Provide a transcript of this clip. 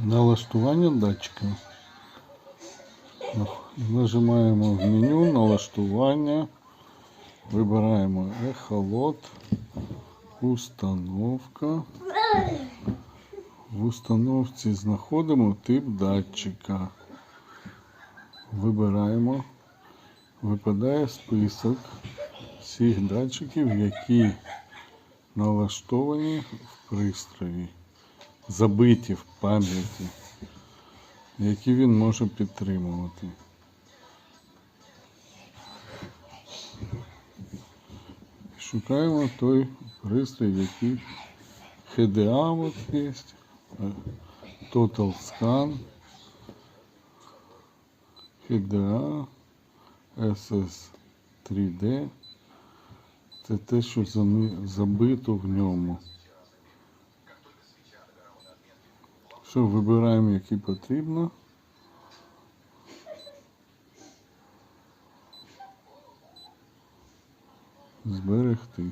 Налаштування датчика. Нажимаємо в меню налаштування. Вибираємо ехолот. Установка. В установці знаходимо тип датчика. Вибираємо. Випадає список всіх датчиків, які налаштовані в пристрої, забиті в пам'яті, які він може підтримувати. Шукаємо той пристрій, який HDA от є, е, Total Scan, HDA, SS3D. Це те, що забито в ньому. Все, вибираємо, який потрібно. Зберегти.